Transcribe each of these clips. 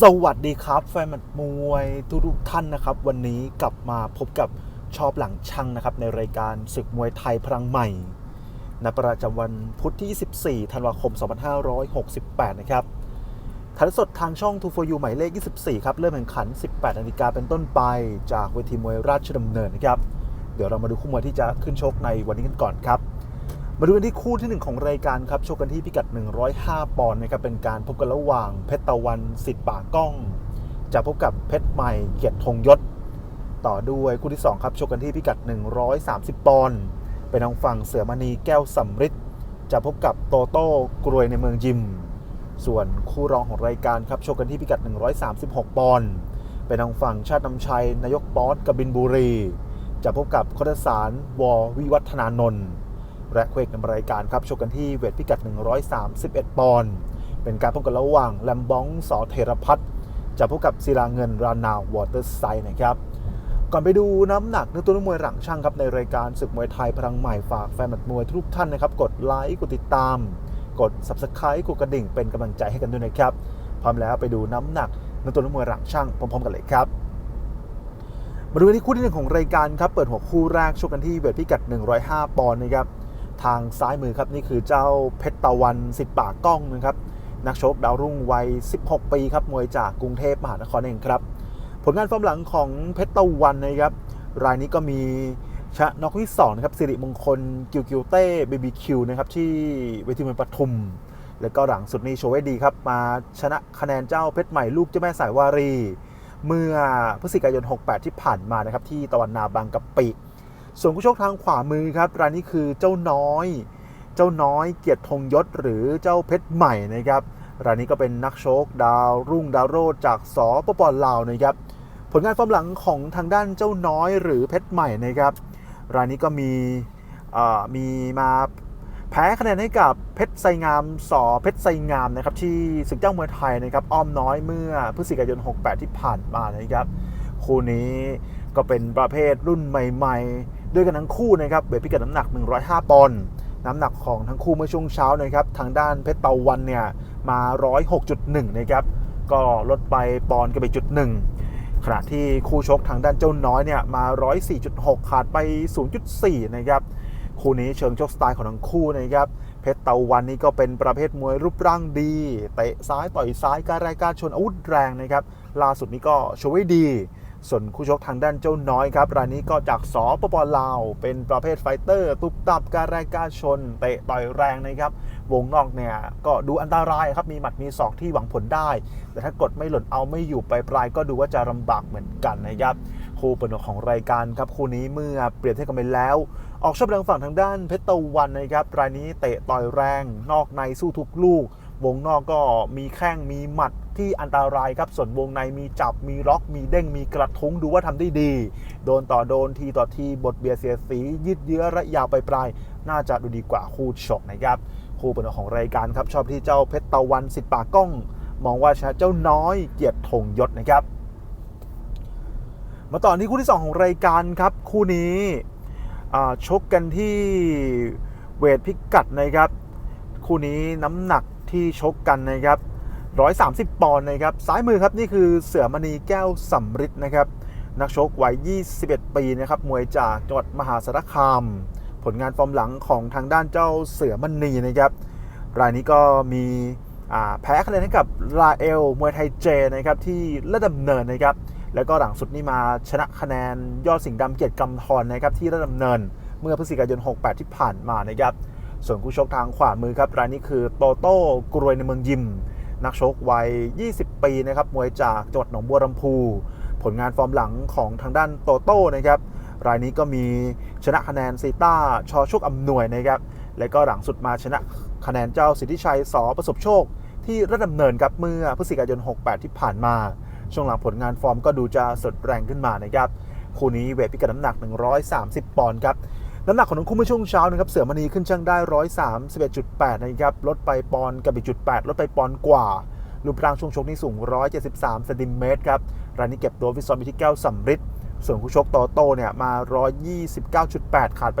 สวัสดีครับ แฟนมัดมวยทุกทุกท่านนะครับ วันนี้กลับมาพบกับชอบหลังช่างนะครับ ในรายการศึกมวยไทยพลังใหม่ในประจำวันพุธที่ 24 ธันวาคม 2568 นะครับถ่ายสดทางช่อง 2 for you หมายเลข 24 ครับ เริ่มแข่งขัน 18 นาฬิกาเป็นต้นไปจากเวทีมวยราชดำเนินนะครับ เดี๋ยวเรามาดูคู่มวยที่จะขึ้นชกในวันนี้กันก่อนครับ มาดูกันที่คู่ที่ 1 ของรายการครับชกกันที่พิกัด 105 ปอนด์นะครับเป็นการพบกันระหว่างเพชรตะวันสิทธิ์ป่าก้อง จะพบกับเพชรใหม่เกียรติธงยศ ต่อด้วยคู่ที่ 2 ครับชกกันที่พิกัด 130 ปอนด์เป็นทางฝั่งเสือมณีแก้วสำริดจะพบกับโตโต้กรวยในเมืองยิม ส่วนคู่รองของรายการครับชกกันที่พิกัด 136 ปอนด์เป็นทางฝั่งชาตินำชัยนายกป๊อตกบินบุรี จะพบกับคอสารวอวิวัฒนานนท์ และคู่เอกนำรายการครับชกกันที่เวทพิกัด 131 ปอนด์เป็นการพบกันระหว่างแลมบองสอเทรพัฒน์จะพบกับศิลาเงินรานาวอเตอร์ไซด์นะครับก่อนไปดูน้ำหนักเนื้อตัวนักมวยหลังช่างครับในรายการศึกมวยไทยพลังใหม่ฝากแฟนหมัดมวยทุกท่านนะครับ กดไลค์กดติดตาม กด Subscribe กดกระดิ่งเป็นกำลังใจให้กันด้วยนะครับพร้อมแล้วไปดูน้ำหนักเนื้อตัวนักมวยหลังช่างพร้อมๆกันเลยครับมาดูกันที่คู่ที่หนึ่งของรายการครับเปิดหัวคู่แรกชกกันที่เวทพิกัด 105 ปอนด์นะครับ ทางซ้ายมือครับนี่คือเจ้าเพชรตะวันสิทธิ์ปากกล้องนะครับนักชกดาวรุ่งวัย 16 ปีครับมวยจากกรุงเทพมหานครเองครับ ผลงานฟอร์มหลังของเพชรตะวันนะครับ รายนี้ก็มีชะนอกที่2นะครับสิริมงคลกิวกิวเต้เบบีคิวนะครับที่เวทีมวยปทุม แล้วก็หลังสุดนี้โชว์ไว้ดีครับ มาชนะคะแนนเจ้าเพชรใหม่ลูกเจ้าแม่สายวารี เมื่อพฤศจิกายน 68 ที่ผ่านมานะครับที่ตะวันนาบางกะปิ ส่วนผู้ชกทางขวามือครับรายนี้คือเจ้าน้อย เจ้าน้อยเกียรติธงยศหรือเจ้าเพชรใหม่นะครับรายนี้ก็เป็นนักชกดาวรุ่งดาวโรจจากสปปลาวนะครับผลงานฟอร์มหลังของทางด้านเจ้าน้อยหรือเพชรใหม่นะครับรายนี้ก็มีมีมาแพ้คะแนนให้กับเพชรไซงามสอเพชรไซงามนะครับที่ศึกเจ้ามวยไทยนะครับอ้อมน้อยเมื่อพฤศจิกายน 68 ที่ผ่านมานะครับคู่นี้ก็เป็นประเภทรุ่นใหม่ ๆ ด้วยกันทั้งคู่นะครับเวทพิกัดน้ำหนัก 105 ปอนด์น้ำหนักของทั้งคู่เมื่อช่วงเช้านะครับทางด้านเพชรเตาวันเนี่ยมา 106.1 นะครับก็ลดไปปอนด์กันไปจุดหนึ่งขณะที่คู่ชกทางด้านเจ้าน้อยเนี่ยมา 104.6 ขาดไป 0.4 นะครับคู่นี้เชิงชกสไตล์ของทั้งคู่นะครับเพชรเตาวันนี่ก็เป็นประเภทมวยรูปร่างดีเตะซ้ายต่อยซ้ายการรายการชนอาวุธแรงนะครับล่าสุดนี้ก็โชว์ไว้ดี ส่วนคู่ชกทางด้านเจ้าน้อยครับ รายนี้ก็จากสปปลาว เป็นประเภทไฟเตอร์ ตุบตับการรายการชน เตะต่อยแรงนะครับ วงนอกเนี่ย ก็ดูอันตรายครับ มีหมัดมีศอกที่หวังผลได้ แต่ถ้ากดไม่หล่นเอาไม่อยู่ไปปลายก็ดูว่าจะลำบากเหมือนกันนะครับคู่เปิดหัวของรายการครับคู่นี้เมื่อเปรียบเทียบกันไปแล้ว ออกชอบทางฝั่งทางด้านเพชรตะวันนะครับรายนี้เตะต่อยแรง นอกในสู้ทุกลูก วงนอกก็มีแข้งมีหมัด ที่อันตรายครับส่วนวงในมีจับมีล็อกมีเด้งมีกระทุ้งดูว่าทำได้ดี โดนต่อโดนทีต่อทีบทเบียดเสียสียืดเยื้อระยาวไปปลาย น่าจะดูดีกว่าคู่ชกนะครับคู่เปิดของรายการครับชอบที่เจ้าเพชรตะวันสิทธิ์ปากล้อง มองว่าชนะเจ้าน้อยเกียรติธงยศนะครับ มาต่อที่คู่ที่ 2 ของรายการครับคู่นี้ชกกันที่เวทพิกัดนะครับ คู่นี้น้ำหนักที่ชกกันนะครับ 130 ปอนด์นะครับ ซ้ายมือครับนี่คือเสือมณีแก้วสำริดนะครับ นักชกวัย 21 ปีนะครับ มวยจากจังหวัดมหาสารคาม ผลงานฟอร์มหลังของทางด้านเจ้าเสือมณีนะครับ รายนี้ก็มีแพ้คะแนนให้กับราเอล มวยไทยเจนะครับที่ระดับเนินนะครับ แล้วก็หลังสุดนี่มาชนะคะแนนยอดสิงห์ดำเกียรติกำธรนะครับที่ระดับเนินเมื่อพฤศจิกายน 68 ที่ผ่านมานะครับ ส่วนคู่ชกทางขวามือครับรายนี้คือโตโต้กรวยในเมืองยิม นักชกวัย 20 ปีนะครับมวยจากจังหวัดหนองบัวลำพูผลงานฟอร์มหลังของทางด้านโตโต้นะครับรายนี้ก็มีชนะคะแนนซีต้าชอโชคอำนวยนะครับและก็หลังสุดมาชนะคะแนนเจ้าสิทธิชัยสอประสบโชค ที่ระดับเนินครับเมื่อพฤศจิกายน 68 ที่ผ่านมา ช่วงหลังผลงานฟอร์มก็ดูจะสดแรงขึ้นมานะครับคู่นี้เวทพิกัดน้ำหนัก 130 ปอนด์ครับ น้ำหนักของทั้งคู่เมื่อช่วงเช้านะครับเสือมณีขึ้นช่างได้ 131.8 นะครับลดไปปอนกับอีกจุด8ลดไปปอนกว่ารูปร่างช่วงชกนี่สูง 173เซนติเมตรครับรายนี้เก็บตัวฟิตซ้อมอยู่ที่แก้วสำริดส่วนคู่ชกโตโต้เนี่ยมา 129.8 ขาดไป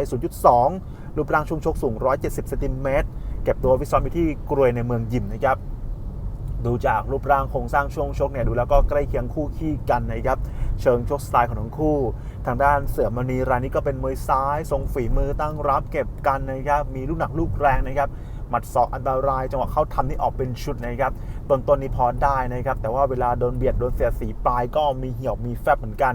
0.2 รูปร่างช่วงชกสูง 170เซนติเมตรเก็บตัวฟิตซ้อมอยู่ที่กรวยในเมืองยิมนะครับดูจากรูปร่างโครงสร้างช่วงชกเนี่ยดูแล้วก็ใกล้เคียงคู่ขี้กันนะครับ เชิงชกสไตล์ของทั้งคู่ ทางด้านเสือมณีรายนี้ก็เป็นมวยซ้ายทรงฝีมือตั้งรับเก็บกันนะครับมีลูกหนักลูกแรงนะครับหมัดศอกอันตรายจังหวะเข้าทำนี่ออกเป็นชุดนะครับต้นๆนนี่พอได้นะครับ แต่ว่าเวลาโดนเบียดโดนเสียสีปลายก็มีเหี่ยวมีแฟบเหมือนกัน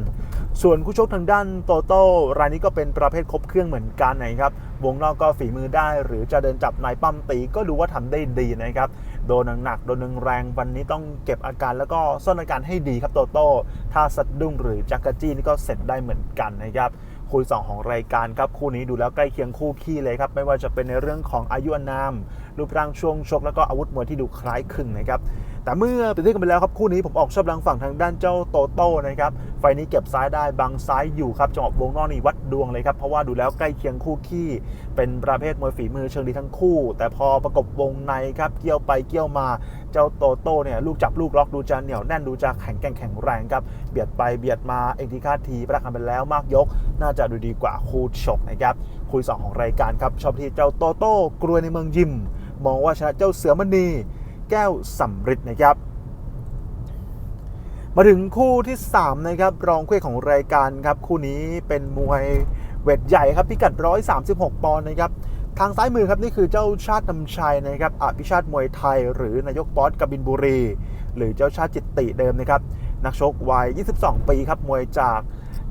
ส่วนคู่ชกทางด้านโตโต้รายนี้ก็เป็นประเภทครบเครื่องเหมือนกันนะครับวงนอกก็ฝีมือได้ หรือจะเดินจับนายปั้มตีก็ดูว่าทำได้ดีนะครับ โดนหนักๆโดนแรงวันนี้ต้องเก็บอาการแล้วก็ซ่อนอาการให้ดีครับโตโต้ถ้าสะดุ้งหรือจักรจี้นี่ก็เสร็จได้เหมือนกันนะครับคู่สองของรายการครับคู่นี้ดูแล้วใกล้เคียงคู่ขี้เลยครับไม่ว่าจะเป็นในเรื่องของอายุอนามรูปร่างช่วงชกแล้วก็อาวุธมวยที่ดูคล้ายคลึงนะครับ แต่เมื่อเปรียบเทียบกันไปแล้วครับคู่นี้ผมออกชอบทางฝั่งทางด้านเจ้าโตโต้นะครับไฟนี้เก็บซ้ายได้บังซ้ายอยู่ครับจังหวะวงนอกนี่วัดดวงเลยครับเพราะว่าดูแล้วใกล้เคียงคู่ขี้เป็นประเภทมวยฝีมือเชิงดีทั้งคู่ แต่พอประกบวงในครับเกี่ยวไปเกี่ยวมาเจ้าโตโต้เนี่ยลูกจับลูกล็อกดูจะเหนียวแน่นดูจะแข็งแกร่งแข็งแรงครับเบียดไปเบียดมาเอกทีคาทีประกันไปแล้วมากยก น่าจะดูดีกว่าคู่ชกนะครับคุยสองของรายการครับชอบที่เจ้าโตโต้กลัวในเมืองยิมมองว่าชนะเจ้าเสือมณี แก้วสำริดนะครับ มาถึงคู่ที่ 3 นะครับ รองคู่เอกของรายการครับ คู่นี้เป็นมวยเวทใหญ่ครับพิกัด 136 ปอนด์นะครับทางซ้ายมือครับนี่คือเจ้าชาตินำชัยนะครับอภิชาติมวยไทย หรือนายกป๊อตกบินบุรี หรือเจ้าชาติจิตติเดิมนะครับนักชกวัย 22 ปีครับมวยจาก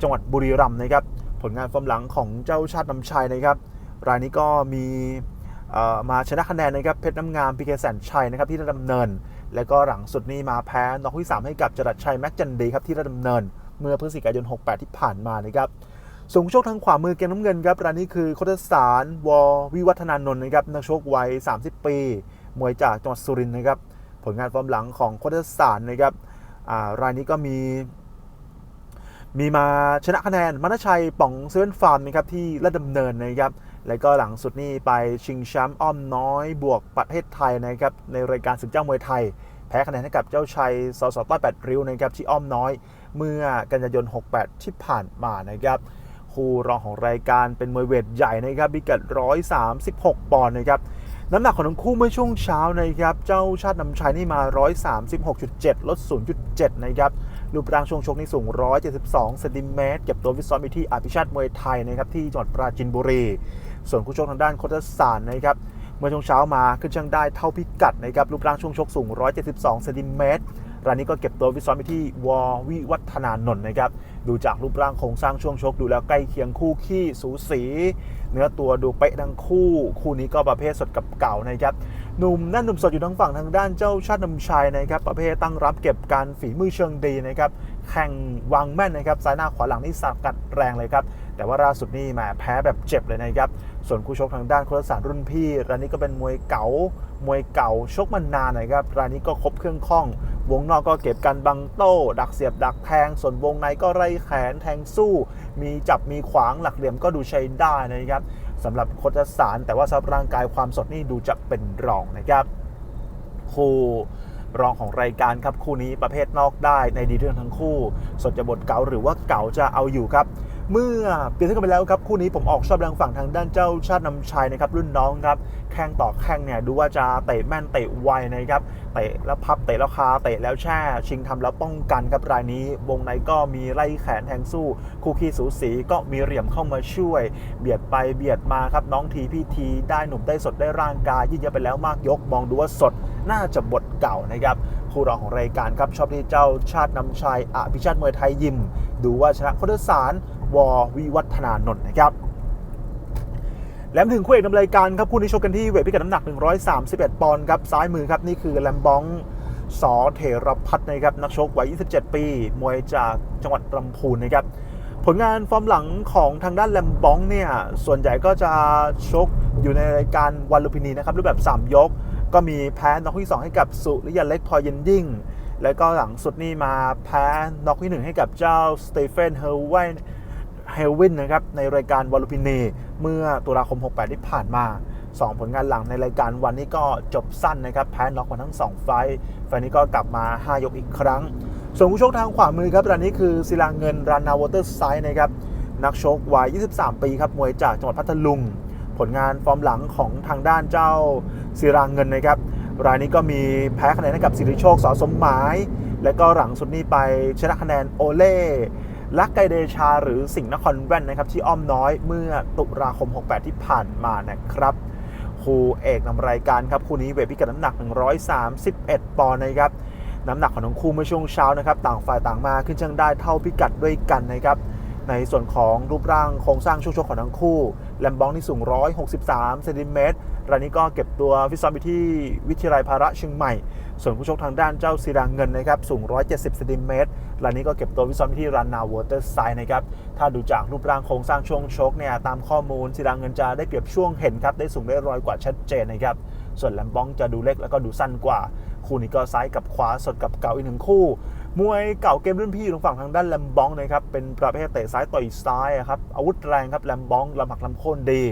จังหวัดบุรีรัมย์นะครับผลงานฟอร์มหลังของเจ้าชาตินำชัยนะครับ รายนี้ก็มี มาชนะคะแนนนะครับเพชรน้ำงามพีเคแสนชัยนะครับที่ราชดำเนิน แล้วก็หลังสุดนี้มาแพ้นอกที่3ให้กับจรัสชัยแม็กจันดีครับที่ราชดำเนิน เมื่อพฤศจิกายน 68 ที่ผ่านมานะครับส่วนผู้ชกทางขวามือเกมน้ำเงินครับรายนี้คือโคตสารววิวัฒนานนท์นะครับนักชกวัย 30 ปี มวยจากจังหวัดสุรินทร์นะครับผลงานฟอร์มหลังของโคตสารนะครับอ่ารายนี้ก็มี มีมาชนะคะแนนมนชัยป๋องเซเว่นฟาร์มนะครับที่ราชดำเนินนะครับ แล้วก็หลังสุดนี่ไปชิงแชมป์อ้อมน้อยบวกประเทศไทยนะครับในรายการศึกเจ้ามวยไทย แพ้คะแนนให้กับเจ้าชัยสสต้อยแปดริ้วนะครับที่อ้อมน้อยเมื่อกันยายน 68 ที่ผ่านมานะครับคู่รองของรายการเป็นมวยเวทใหญ่นะครับพิกัด 136 ปอนด์นะครับน้ำหนักของทั้งคู่เมื่อช่วงเช้านะครับเจ้าชาตินำชัยนี่มา 136.7 ลด 0.7 นะครับรูปร่างช่วงชกนี่สูง 172เซนติเมตรเก็บตัววิซ้อมอยู่ที่อภิชาติมวยไทยนะครับที่จังหวัดปราจีนบุรี ส่วนคู่ชกทางด้านโคตรสารนะครับเมื่อช่วงเช้ามาขึ้นช่างได้เท่าพิกัดนะครับรูปร่างช่วงชกสูง 172เซนติเมตรรายนี้ก็เก็บตัววิซ้อมอยู่ที่วอวิวัฒนานนท์นะครับ ดูจากรูปร่างโครงสร้างช่วงชก ดูแล้วใกล้เคียงคู่ขี้สูสี เนื้อตัวดูเป๊ะทั้งคู่ คู่นี้ก็ประเภทสดกับเก่านะครับ หนุ่มนั่นหนุ่มสดอยู่ทั้งฝั่งทางด้านเจ้าชาตินำชัยนะครับ ประเภทตั้งรับเก็บการฝีมือเชิงดีนะครับ แข่งวางแม่นนะครับซ้ายหน้าขวาหลังนี่สับกัดแรงเลยครับ แต่ว่าล่าสุดนี่แหมแพ้แบบเจ็บเลยนะครับ ส่วนคู่ชกทางด้านโคตรสาร์รุ่นพี่รายนี้ก็เป็นมวยเก๋ามวยเก่าชกมานานนะครับรายนี้ก็ครบเครื่องข้อง วงนอกก็เก็บกันบังโต้ ดักเสียบดักแทง ส่วนวงในก็ไล่แขนแทงสู้ มีจับมีขวางหลักเหลี่ยมก็ดูใช้ได้นะครับสำหรับโคตรสาร์แต่ว่าสำหรับร่างกายความสดนี่ดูจะเป็นรองนะครับคู่ รองของรายการครับคู่นี้ประเภทนอกได้ในดีเรื่องทั้งคู่ สดจะบทเก๋าหรือว่าเก๋าจะเอาอยู่ครับ เมื่อเปลี่ยนเทียบกันไปแล้วครับคู่นี้ผมออกชอบแรงฝั่งทางด้านเจ้าชาตินำชัยนะครับรุ่นน้องครับแข้งต่อแข้งเนี่ยดูว่าจะเตะแม่นเตะไวนะครับเตะแล้วพับเตะแล้วคาเตะแล้วแช่ชิงทำแล้วป้องกันครับรายนี้ วงในก็มีไล่แขนแทงสู้ คู่ขี้สูสีก็มีเหลี่ยมเข้ามาช่วย เบียดไปเบียดมาครับน้องทีพี่ทีได้หนุ่มได้สดได้ร่างกายยืดเยื้อไปแล้วมากยก มองดูว่าสด น่าจะบทเก่านะครับคู่รองของรายการครับชอบที่เจ้าชาตินำชัยอภิชาติมวยไทยยิม ดูว่าชนะคตรสารววิวัฒนานนท์นะครับและมถึงคู่เอกนำรายการครับคู่นี้ชกกันที่เวทพิกัดน้ำหนัก 131 ปอนด์ครับซ้ายมือครับนี่คือแลมบองสอเทรพัฒน์นะครับนักชกวัย 27 ปี มวยจากจังหวัดลำพูนนะครับผลงานฟอร์มหลังของทางด้านแลมบองเนี่ยส่วนใหญ่ก็จะชกอยู่ในรายการวันลุพินีนะครับรูปแบบ 3 ยก ก็มีแพ้น็อกที่2ให้กับสุริยันเล็กพอเยนยิ่งแล้วก็หลังสุดนี่มาแพ้น็อกที่ 1 ให้กับเจ้าสเตเฟนเฮลเวนเฮลวินนะครับในรายการวอลลุมพินีเมื่อตุลาคม 68 ที่ผ่านมา 2 ผลงานหลังในรายการวันนี้ก็จบสั้นนะครับ แพ้น็อกมาทั้ง 2 ไฟไฟนี้ก็กลับมา 5 ยกอีกครั้ง ส่วนผู้ชกทางขวามือครับรายนี้คือศิลาเงินรานาวอเตอร์ไซด์นะครับนักชกวัย 23 ปีครับมวยจากจังหวัดพัทลุง ผลงานฟอร์มหลังของทางด้านเจ้าศิราเงินนะครับ รายนี้ก็มีแพ้คะแนนให้กับสิริโชคสอสมหมาย และก็หลังสุดนี้ไปชนะคะแนนโอเล่ลักไกเดชา หรือสิงห์นครแว่นนะครับที่อ้อมน้อยเมื่อตุลาคม 68 ที่ผ่านมานะครับคู่เอกนำรายการครับคู่นี้เวทพิกัดน้ำหนัก 131 ปอนด์นะครับน้ำหนักของทั้งคู่เมื่อช่วงเช้านะครับ ต่างฝ่ายต่างมาขึ้นเชิงได้เท่าพิกัดด้วยกันนะครับ ในส่วนของรูปร่างโครงสร้างช่วงชกของทั้งคู่ แลมบองนี่สูง 163เซนติเมตรรายนี้ก็เก็บตัวฟิตซ้อมอยู่ที่วิทยาลัยพาระเชียงใหม่ ส่วนผู้ชกทางด้านเจ้าศิรางเงินนะครับสูง 170เซนติเมตรรายนี้ก็เก็บตัวฟิตซ้อมอยู่ที่รันนาวอเตอร์ไซด์นะครับ ถ้าดูจากรูปร่างโครงสร้างช่วงชกเนี่ยตามข้อมูลศิรางเงินจะได้เปรียบช่วงเห็นครับได้สูงได้รอยกว่าชัดเจนนะครับ ส่วนแลมบองจะดูเล็กแล้วก็ดูสั้นกว่า คู่นี้ก็ซ้ายกับขวาสดกับเก่าอีกหนึ่งคู่ มวยเก่าเกมรุ่นพี่อยู่ทางฝั่งทางด้านแลมบองนะครับเป็นประเภทเตะซ้ายต่อยซ้ายครับอาวุธแรงครับแลมบองลำหักลำโค่นดี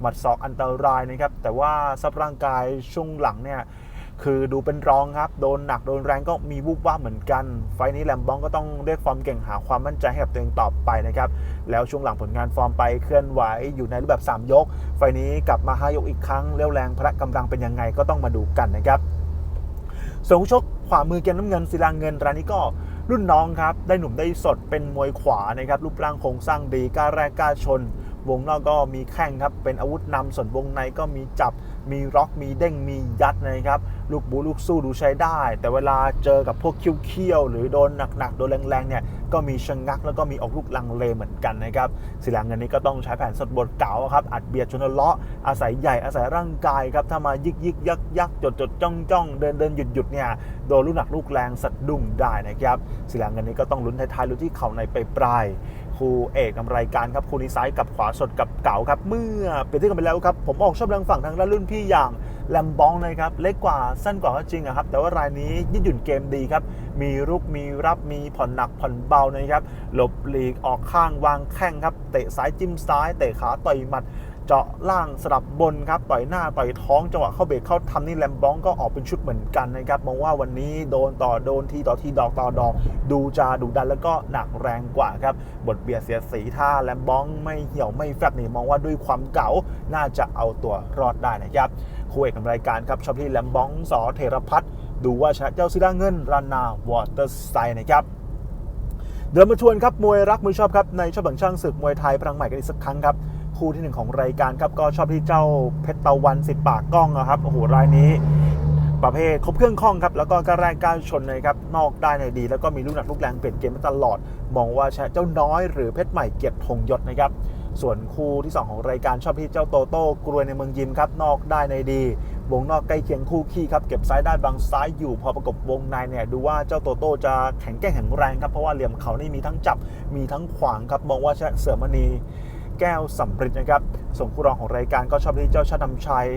หมัดศอกอันตรายนะครับแต่ว่าสภาพร่างกายช่วงหลังเนี่ยคือดูเป็นรองครับ โดนหนักโดนแรงก็มีวูบว่าเหมือนกัน ไฟนี้แลมบองก็ต้องเรียกฟอร์มเก่งหาความมั่นใจให้กับตัวเองต่อไปนะครับ แล้วช่วงหลังผลงานฟอร์มไปเคลื่อนไหวอยู่ในรูปแบบ 3 ยก ไฟนี้กลับมา 5 ยกอีกครั้งเรี่ยวแรงพละกำลังเป็นยังไงก็ต้องมาดูกันนะครับส่วนผู้ชก ขวามือเกมน้ำเงินศิลาเงินรายนี้ก็รุ่นน้องครับ ได้หนุ่มได้สดเป็นมวยขวานะครับรูปร่างโครงสร้างดีกล้าแรกกล้าชน วงนอกก็มีแข้งครับ เป็นอาวุธนำส่วนวงในก็มีจับ มีร็อก มีเด้ง มียัดนะครับ ลูกบูลูกสู้ดูใช้ได้ แต่เวลาเจอกับพวกเคี้ยวหรือโดนหนักๆ โดนแรงๆ เนี่ย ก็มีชะงงักแล้วก็มีออกลูกลังเลเหมือนกันนะครับศิลาเงินนี้ก็ต้องใช้แผนสดบทเก่าครับ อัดเบียดชนเลาะ อาศัยใหญ่ อาศัยร่างกายครับ ถ้ามายิกยิกยักยักจดจดจ้องจ้องเดินเดินหยุดหยุดเนี่ย โดนลูกหนักลูกแรงสะดุ้งได้นะครับศิลาเงินนี้ก็ต้องลุ้นท้ายๆลุ้นที่เข่าในไปปลาย คู่เอกนำรายการครับคู่นี้ซ้ายกับขวาสดกับเก่าครับ เมื่อเปลี่ยนที่กันไปแล้วครับผมออกชอบแรงฝั่งทางด้านรุ่นพี่อย่างแลมบองนะครับเล็กกว่าสั้นกว่าก็จริงอะครับแต่ว่ารายนี้ยืดหยุ่นเกมดีครับ มีรุกมีรับมีผ่อนหนักผ่อนเบานะครับหลบหลีกออกข้างวางแข้งครับเตะซ้ายจิ้มซ้ายเตะขาต่อยหมัด เจาะล่างสลับบนครับต่อยหน้าต่อยท้องจังหวะเข้าเบรกเข้าทำนี่แลมบองก็ออกเป็นชุดเหมือนกันนะครับมองว่าวันนี้โดนต่อโดนทีต่อทีดอกต่อดอก ดูจะดุดันแล้วก็หนักแรงกว่าครับบทเบียดเสียสีท่าแลมบองไม่เหี่ยวไม่แฟบนี่มองว่าด้วยความเก่าน่าจะเอาตัวรอดได้นะครับคู่เอกของรายการครับชอบที่แลมบองสอเทรพัฒน์ดูว่าชนะเจ้าซิล่าเงินรานาวอเตอร์ไซน์นะครับเดินมาชวนครับมวยรักมวยชอบครับในชอบบังช่างศึกมวยไทยพลังใหม่กันอีกสักครั้งครับ คู่ที่หนึ่งของรายการครับก็ชอบที่เจ้าเพชรตะวันสิทธิ์ปากกล้องนะครับโอ้โหรายนี้ ประเภทครบเครื่องข้องครับแล้วก็กระแรงการชนนะครับนอกได้ในดี แล้วก็มีลูกหนักลูกแรงเปลี่ยนเกมมาตลอด มองว่าเจ้าน้อยหรือเพชรใหม่เกียรติธงยศนะครับส่วนคู่ที่ 2 ของรายการชอบที่เจ้าโตโต้กรวยในเมืองยิมครับนอกได้ในดี วงนอกใกล้เคียงคู่ขี้ครับเก็บซ้ายได้บางซ้ายอยู่ พอประกบวงในเนี่ยดูว่าเจ้าโตโต้จะแข็งแกร่งแข็งแรงครับเพราะว่าเหลี่ยมเขานี่มีทั้งจับมีทั้งขวางครับมองว่าชนะเสือมณี แก้วสำริดนะครับ ส่งคู่รองของรายการก็ชอบที่เจ้าชาตินำชัย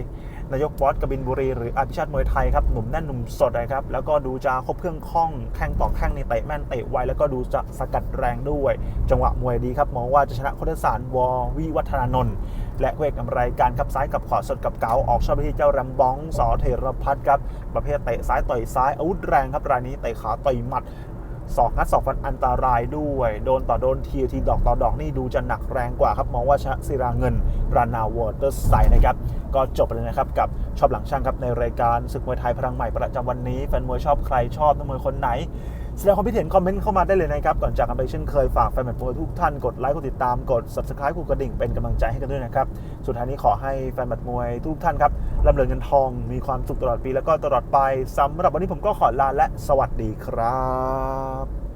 นายกบอสกบินบุรี หรืออภิชาติมวยไทยครับ หนุ่มแน่นหนุ่มสดนะครับ แล้วก็ดูจะครบเครื่องคล่องแข้งต่อแข้งในเตะแม่นเตะไว แล้วก็ดูจะสกัดแรงด้วย จังหวะมวยดีครับ มองว่าจะชนะโคเทสารวอวิวัฒนานนท์ และเอกนำรายการครับซ้ายกับขวาสดกับเกาออกชอบไปที่เจ้าแรมบองสอเทรพัฒน์ครับ ประเภทเตะซ้ายต่อยซ้ายอาวุธแรงครับรายนี้เตะขาต่อยหมัด สอกงัดสอกฟันอันตรายด้วย โดนต่อโดนทีทีดอกต่อดอกนี่ดูจะหนักแรงกว่าครับ มองว่าชะศิราเงินรานาวอเตอร์ไซด์นะครับ ก็จบไปเลยนะครับ กับชอบหลังช่างครับในรายการศึกมวยไทยพลังใหม่ประจำวันนี้แฟนมวยชอบใครชอบนักมวยคนไหน แสดงความคิดเห็นคอมเมนต์เข้ามาได้เลยนะครับ ก่อนจากกันไปเช่นเคยฝากแฟนมวยทุกท่านกดไลค์กดติดตามกด subscribe กดกระดิ่งเป็นกำลังใจให้กันด้วยนะครับ สุดท้ายนี้ขอให้แฟนมวยทุกท่านครับร่ำเริญเงินทองมีความสุขตลอดปีแล้วก็ตลอดไปสำหรับวันนี้ผมก็ขอลาและสวัสดีครับ